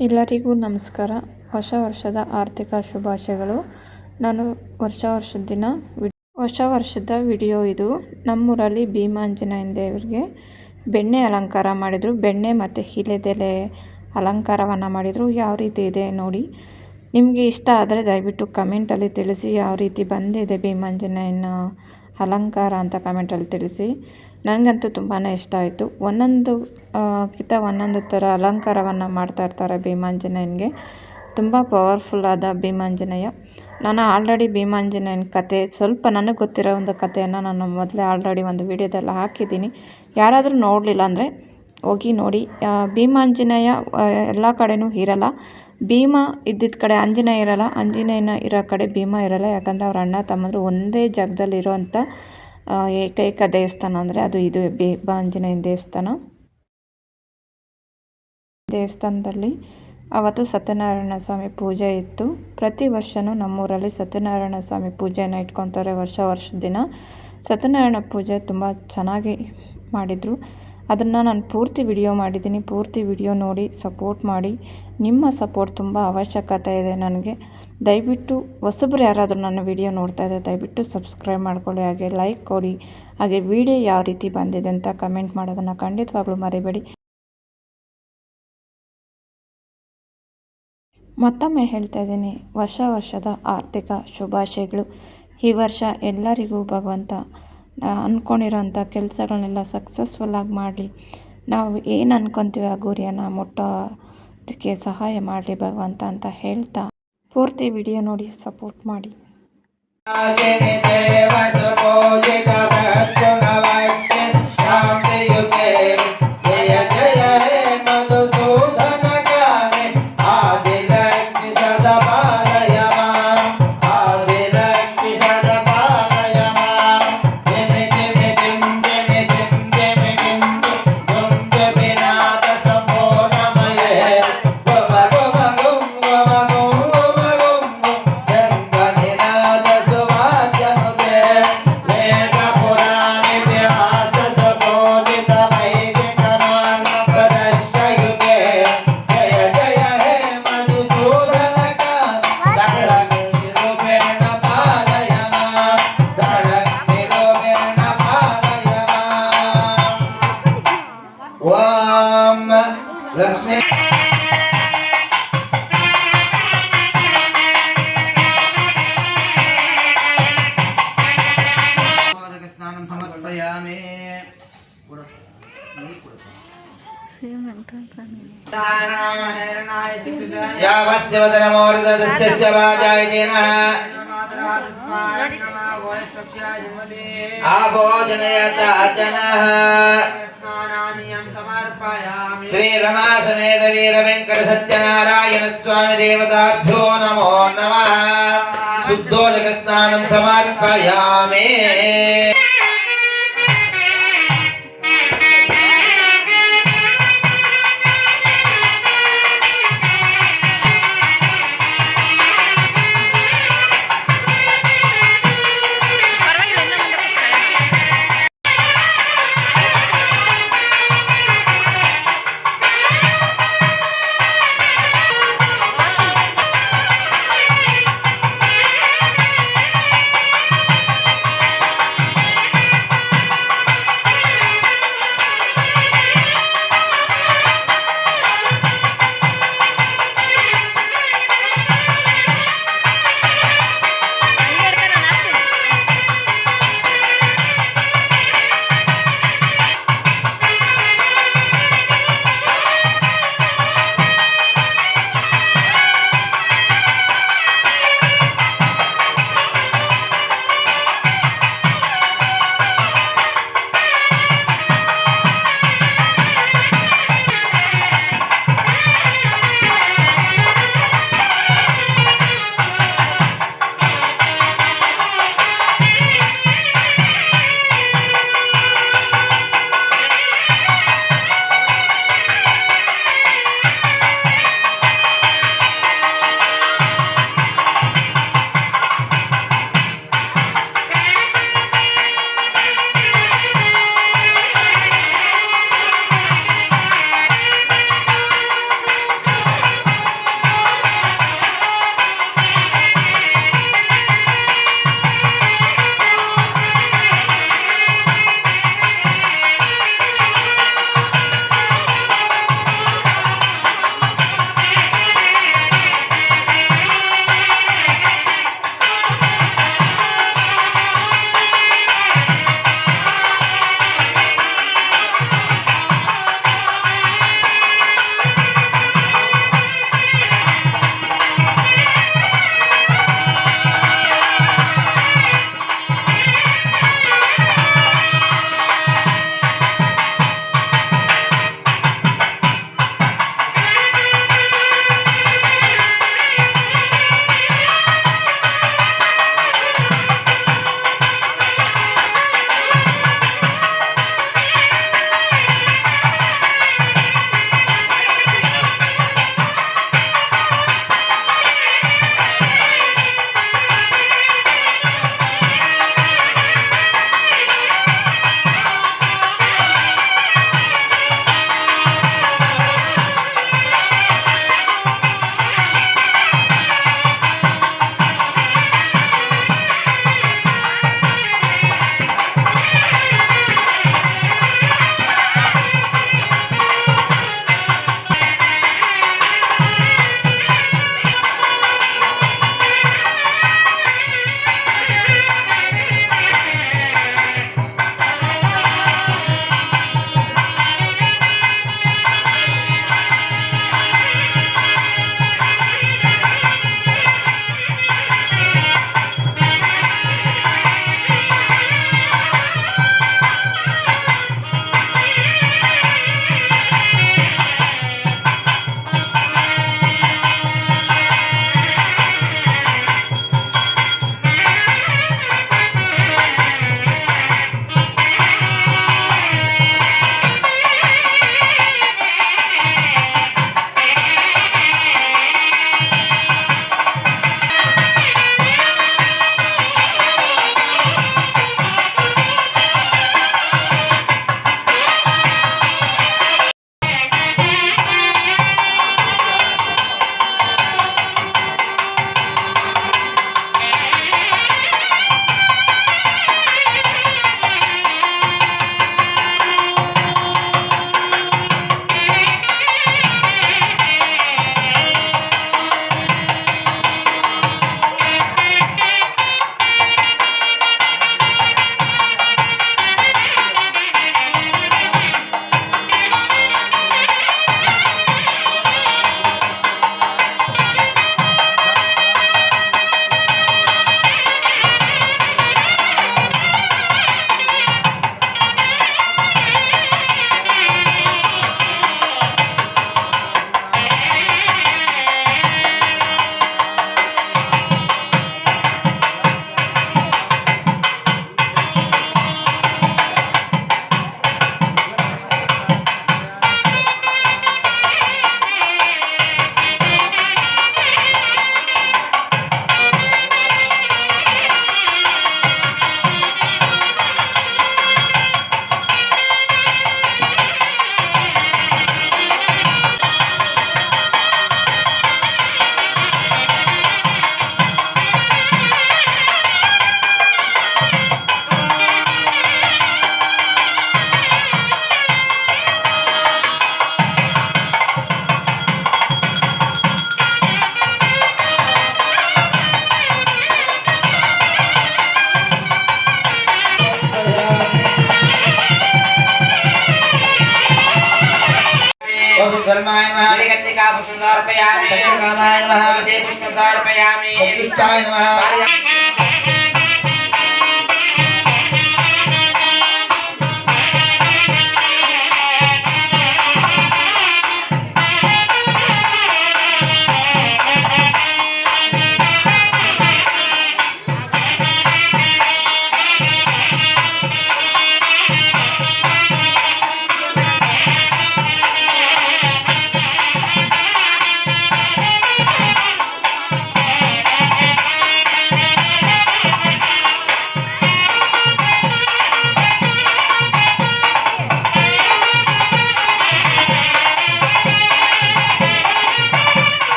ಎಲ್ಲರಿಗೂ ನಮಸ್ಕಾರ. ಹೊಸ ವರ್ಷದ ಆರ್ಥಿಕ ಶುಭಾಶಯಗಳು. ನಾನು ವರ್ಷ ವರ್ಷದ ದಿನ ಹೊಸ ವರ್ಷದ ವಿಡಿಯೋ ಇದು. ನಮ್ಮೂರಲ್ಲಿ ಭೀಮಾಂಜನೇಯನ ದೇವರಿಗೆ ಬೆಣ್ಣೆ ಅಲಂಕಾರ ಮಾಡಿದರು. ಬೆಣ್ಣೆ ಮತ್ತು ಹಿಲೆದೆಲೆ ಅಲಂಕಾರವನ್ನು ಮಾಡಿದರು. ಯಾವ ರೀತಿ ಇದೆ ನೋಡಿ. ನಿಮಗೆ ಇಷ್ಟ ಆದರೆ ದಯವಿಟ್ಟು ಕಮೆಂಟಲ್ಲಿ ತಿಳಿಸಿ. ಯಾವ ರೀತಿ ಬಂದಿದೆ ಭೀಮಾಂಜನೇಯನ ಅಲಂಕಾರ ಅಂತ ಕಮೆಂಟಲ್ಲಿ ತಿಳಿಸಿ. ನನಗಂತೂ ತುಂಬಾ ಇಷ್ಟ ಆಯಿತು. ಒಂದೊಂದು ಕಿತ ಒಂದೊಂದು ಥರ ಅಲಂಕಾರವನ್ನು ಮಾಡ್ತಾ ಇರ್ತಾರೆ ಭೀಮಾಂಜನೇಯನಿಗೆ. ತುಂಬ ಪವರ್ಫುಲ್ಲಾದ ಭೀಮಾಂಜನೇಯ. ನಾನು ಆಲ್ರೆಡಿ ಭೀಮಾಂಜನೇಯನ ಕತೆ, ಸ್ವಲ್ಪ ನನಗೆ ಗೊತ್ತಿರೋ ಒಂದು ಕಥೆಯನ್ನು ನಾನು ಮೊದಲೇ ಆಲ್ರೆಡಿ ಒಂದು ವಿಡಿಯೋದಲ್ಲಿ ಹಾಕಿದ್ದೀನಿ. ಯಾರಾದರೂ ನೋಡಲಿಲ್ಲ ಅಂದರೆ ಹೋಗಿ ನೋಡಿ. ಭೀಮಾಂಜನೇಯ ಎಲ್ಲ ಕಡೆಯೂ ಇರಲ್ಲ. ಭೀಮ ಇದ್ದಿದ್ದ ಕಡೆ ಆಂಜನೇಯ ಇರಲ್ಲ. ಆಂಜನೇಯನ ಇರೋ ಕಡೆ ಭೀಮ ಇರಲ್ಲ. ಯಾಕಂದರೆ ಅವ್ರ ಅಣ್ಣ ತಮ್ಮಂದರು ಒಂದೇ ಜಾಗದಲ್ಲಿರುವಂಥ ಏಕೈಕ ದೇವಸ್ಥಾನ ಅಂದರೆ ಅದು ಇದು ಆಂಜನೇಯನ ದೇವಸ್ಥಾನ. ದೇವಸ್ಥಾನದಲ್ಲಿ ಅವತ್ತು ಸತ್ಯನಾರಾಯಣ ಸ್ವಾಮಿ ಪೂಜೆ ಇತ್ತು. ಪ್ರತಿ ವರ್ಷವೂ ನಮ್ಮೂರಲ್ಲಿ ಸತ್ಯನಾರಾಯಣ ಸ್ವಾಮಿ ಪೂಜೆಯನ್ನು ಇಟ್ಕೊತಾರೆ ವರ್ಷ ವರ್ಷದ ದಿನ. ಸತ್ಯನಾರಾಯಣ ಪೂಜೆ ತುಂಬ ಚೆನ್ನಾಗಿ ಮಾಡಿದರು. ಅದನ್ನು ನಾನು ಪೂರ್ತಿ ವಿಡಿಯೋ ಮಾಡಿದ್ದೀನಿ. ಪೂರ್ತಿ ವಿಡಿಯೋ ನೋಡಿ ಸಪೋರ್ಟ್ ಮಾಡಿ. ನಿಮ್ಮ ಸಪೋರ್ಟ್ ತುಂಬ ಅವಶ್ಯಕತೆ ಇದೆ ನನಗೆ. ದಯವಿಟ್ಟು ಹೊಸಬ್ರು ಯಾರಾದರೂ ನನ್ನ ವಿಡಿಯೋ ನೋಡ್ತಾ ಇದ್ದರೆ ದಯವಿಟ್ಟು ಸಬ್ಸ್ಕ್ರೈಬ್ ಮಾಡ್ಕೊಳ್ಳಿ, ಹಾಗೆ ಲೈಕ್ ಕೊಡಿ. ಹಾಗೆ ವಿಡಿಯೋ ಯಾವ ರೀತಿ ಬಂದಿದೆ ಅಂತ ಕಮೆಂಟ್ ಮಾಡೋದನ್ನು ಖಂಡಿತವಾಗ್ಲೂ ಮರಿಬೇಡಿ. ಮತ್ತೊಮ್ಮೆ ಹೇಳ್ತಾ ಇದ್ದೀನಿ, ವರ್ಷ ವರ್ಷದ ಆರ್ಥಿಕ ಶುಭಾಶಯಗಳು. ಈ ವರ್ಷ ಎಲ್ಲರಿಗೂ ಭಗವಂತ ಅಂದ್ಕೊಂಡಿರೋಂಥ ಕೆಲಸಗಳನ್ನೆಲ್ಲ ಸಕ್ಸಸ್ಫುಲ್ಲಾಗಿ ಮಾಡಲಿ. ನಾವು ಏನು ಅಂದ್ಕೊತೀವಿ ಆ ಗುರಿಯನ್ನು ಮುಟ್ಟೋದಕ್ಕೆ ಸಹಾಯ ಮಾಡಲಿ ಭಗವಂತ ಅಂತ ಹೇಳ್ತಾ ಪೂರ್ತಿ ವಿಡಿಯೋ ನೋಡಿ ಸಪೋರ್ಟ್ ಮಾಡಿ. విజయన ఆభోజనయత అర్చన శ్రీ రమా సమేత వీర వెంకట సత్యనారాయణ స్వామి దేవతాభ్యో నమో నమ శుద్ధోదక స్నానం సమర్పయామే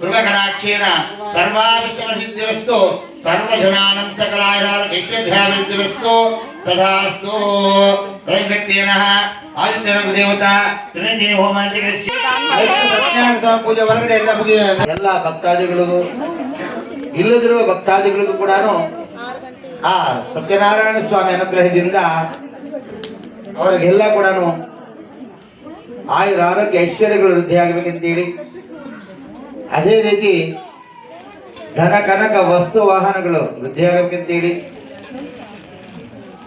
ಕೃಪಕಟಾಕ್ಷೇನ ಸರ್ವಾಭಿಷ್ಟಮಸಿದ್ಧಿರಸ್ತು ಸರ್ವಜನಾನಂ ಸಕಲಾಯ ಐಶ್ವರ್ಯಾಭಿವೃದ್ಧಿರಸ್ತು ತಥಾಸ್ತು. ತೈಂಗತ್ಯೇನ ಆದಿತ್ಯನ ದೇವತಾ ತ್ರಿನೇಂದ್ರಿಯ ಹೋಮ ಅಂತ ಸತ್ಯನಾರಾಯಣ ಸ್ವಾಮಿ ಪೂಜೆ ಹೊರಗಡೆ ಎಲ್ಲ ಮುಗಿಯ ಎಲ್ಲ ಭಕ್ತಾದಿಗಳಿಗೂ ಇಲ್ಲದಿರುವ ಭಕ್ತಾದಿಗಳಿಗೂ ಕೂಡ ಆ ಸತ್ಯನಾರಾಯಣ ಸ್ವಾಮಿ ಅನುಗ್ರಹದಿಂದ ಅವರಿಗೆಲ್ಲ ಕೂಡ ಆಯುರ ಆರೋಗ್ಯ ಐಶ್ವರ್ಯಗಳು ವೃದ್ಧಿಯಾಗಬೇಕಂತೇಳಿ ಅದೇ ರೀತಿ ಧನ ಕನಕ ವಸ್ತು ವಾಹನಗಳು ವೃದ್ಧಿಯಾಗಬೇಕಂತೇಳಿ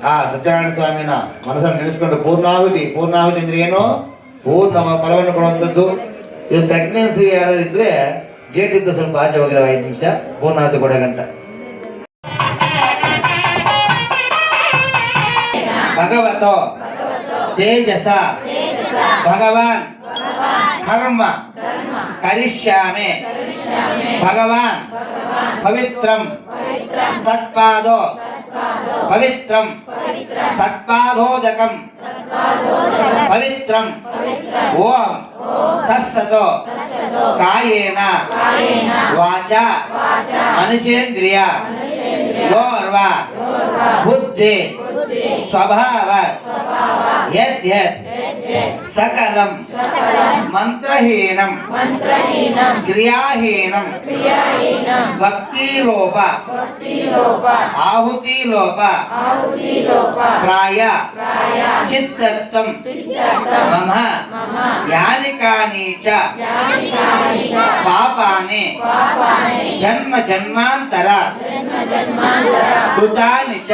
ಆ ಸತ್ಯನಾರಾಯಣ ಸ್ವಾಮಿನ ಮನಸ್ಸನ್ನು ನೆನೆಸ್ಕೊಂಡು ಪೂರ್ಣಾಹುತಿ ಪೂರ್ಣಾಹುತಿ ಅಂದ್ರೆ ಏನು? ಪೂರ್ಣ ಫಲವನ್ನು ಕೊಡುವಂಥದ್ದು. ಇದು ಪ್ರೆಗ್ನೆನ್ಸಿ ಯಾರಾದಿದ್ರೆ ಗೇಟ್ ಇದ್ದ ಸ್ವಲ್ಪ ಆಚೆ ಹೋಗಿರೋ ಐದು ನಿಮಿಷ. ಪೂರ್ಣಾಹುತಿ ಕೊಡ ಗಂಟ. ಭಗವತೋ ತೇಜಸ. ಭಗವಾನ್. धर्म। करिष्यामे। भगवान। पवित्रम। सत्पादो। पवित्रम। सत्पादोदकम पवित्रम। ओम। तत्सतो। कायेन। वाचा। मनसेन्द्रिय योर्वा। बुद्धि। स्वभाव। यद्यत्। సకలం. మంత్రహీనం. క్రియాహీనం. భక్తిలోప. ఆహుతిలోప. ప్రాయ. చిత్తత్వం మమ. యాని కాని చ. పాపాని. జన్మ జన్మాంతర. కృతాని చ.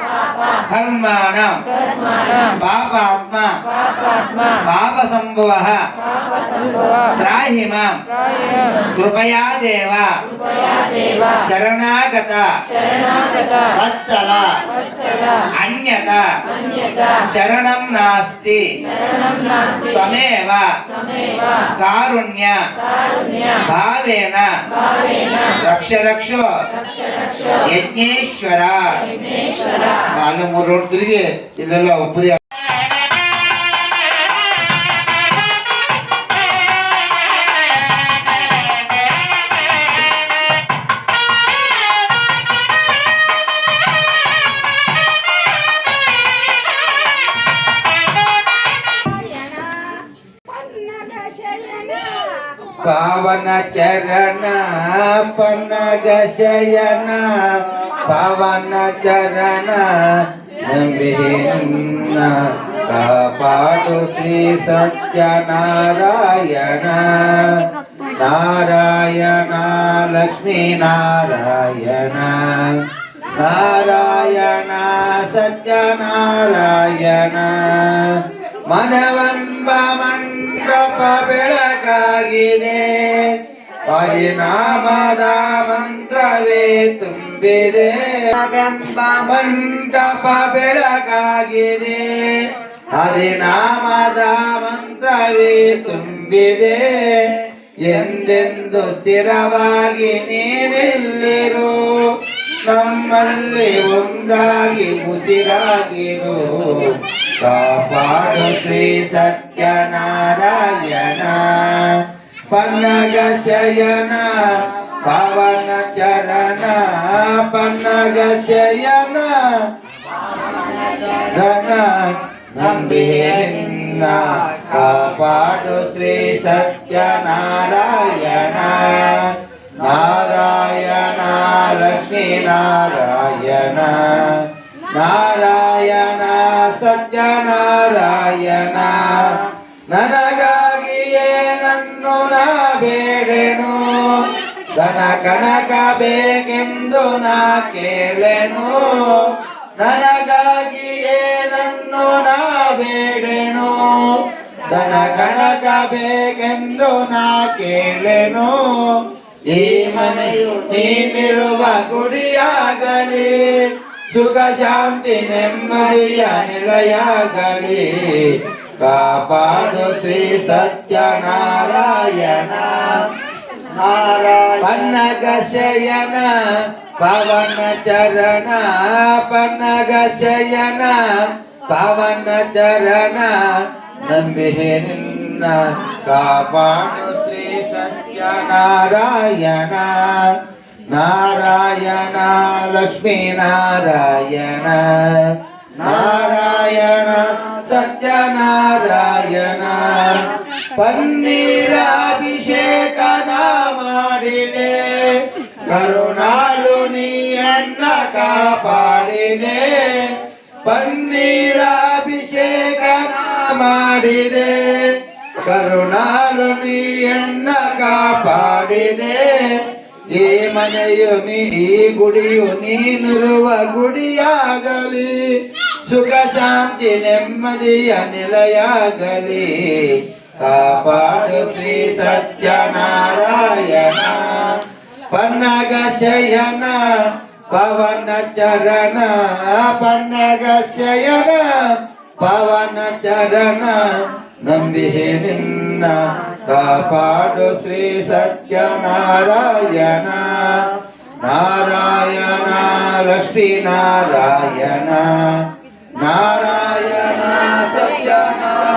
కర్మాణ పాపాత్మ పాప సంభవ త్రాహి మాం కృపయా దేవ శరణాగత వత్సల అన్యత శరణం నాస్తి త్వమేవ కారుణ్య భావేన రక్ష రక్షో యజ్ఞేశ్వర ಅಲ್ಲಿ ಮೂರೊತ್ತರಿಗೆ ಇಲ್ಲೆಲ್ಲ ಒಬ್ಬರಿ ಪಾವನ ಚರಣ ಪನ್ನಗ ಶಯನ ಪವನ ಚರಣ ನಂಬಿರಿ ನಿನ್ನ ಕಾಪಾಡು ಶ್ರೀ ಸತ್ಯನಾರಾಯಣ. ನಾರಾಯಣ ಲಕ್ಷ್ಮೀ ನಾರಾಯಣ. ನಾರಾಯಣ ಸತ್ಯನಾರಾಯಣ. ಮನವಂಬ ಮಂಟಪ ಬೆಳಕಾಗಿದೆ. ಪರಿಣಾಮದ ಮಂತ್ರವೇ ತುಂಬ ತುಂಬಿದೆ ಮಗಂಬ ಮಂಟಪ ಬೆಳಕಾಗಿದೆ ಹರಿನಾಮದ ಮಂತ್ರವೇ ತುಂಬಿದೆ. ಎಂದೆಂದು ಸ್ಥಿರವಾಗಿ ನೀನಿಲ್ಲಿರು? ನಮ್ಮಲ್ಲಿ ಒಂದಾಗಿ ಮುಸಿರಾಗಿರು. ಕಾಪಾಡು ಶ್ರೀ ಸತ್ಯನಾರಾಯಣ. ಪನ್ನಗ ಶಯನ ಪವನ ಚರಣ ಪನ್ನಗ ಶಯನ ಧನ ನಂಬಿನ ಕಾಪಾಡು ಶ್ರೀ ಸತ್ಯನಾರಾಯಣ ನಾರಾಯಣ ಲಕ್ಷ್ಮೀ ನಾರಾಯಣ ನಾರಾಯಣ ಸತ್ಯನಾರಾಯಣ ನನಗಾಗಿಯೇ ಧನ ಕನಕ ಬೇಕೆಂದು ನಾ ಕೇಳೆನು ನನಗಾಗಿಯೇ ನನ್ನು ನಾ ಬೇಡೆನು ಧನ ಕನಕ ಬೇಕೆಂದು ನಾ ಕೇಳೆನು ಈ ಮನೆಯು ನೀನಿರುವ ಗುಡಿಯಾಗಲಿ ಸುಖ ಶಾಂತಿ ನೆಮ್ಮದಿಯ ನಿಲಯಾಗಲಿ ಕಾಪಾಡು ಶ್ರೀ ಸತ್ಯನಾರಾಯಣ பன்னகசயன பவன சரண பன்னகசயன பவன சரண நம்பிகே நின்ன காபாடு ஸ்ரீ சத்யநாராயண நாராயண லக்ஷ்மி நாராயண நாராயண சத்யநாராயண. ಪನ್ನೀರಾಭಿಷೇಕನ ಮಾಡಿದೆ. ಕರುಣಾಳು ನೀಯನ್ನ ಕಾಪಾಡಿದೆ. ಪನ್ನೀರಾಭಿಷೇಕ ಮಾಡಿದೆ. ಕರುಣಾಳು ನೀಯನ್ನ ಕಾಪಾಡಿದೆ. ಈ ಮನೆಯು ನೀ, ಈ ಗುಡಿಯು ನೀನಿರುವ ಗುಡಿಯಾಗಲಿ. ಸುಖ, ಶಾಂತಿ, ನೆಮ್ಮದಿಯ ನಿಲಯಾಗಲಿ. ಕಾಪಾಡು ಶ್ರೀ ಸತ್ಯನಾರಾಯಣ ಪನ್ನಗ ಶಯನ ಪವನ ಚರಣ ಪನ್ನಗ ಶಯನ ಪವನ ಚರಣ ನಂಬಿಹೆ ನಿನ್ನ ಕಾಪಾಡು ಶ್ರೀ ಸತ್ಯನಾರಾಯಣ ನಾರಾಯಣ ಲಕ್ಷ್ಮೀ ನಾರಾಯಣ ನಾರಾಯಣ ಸತ್ಯನಾರಾಯಣ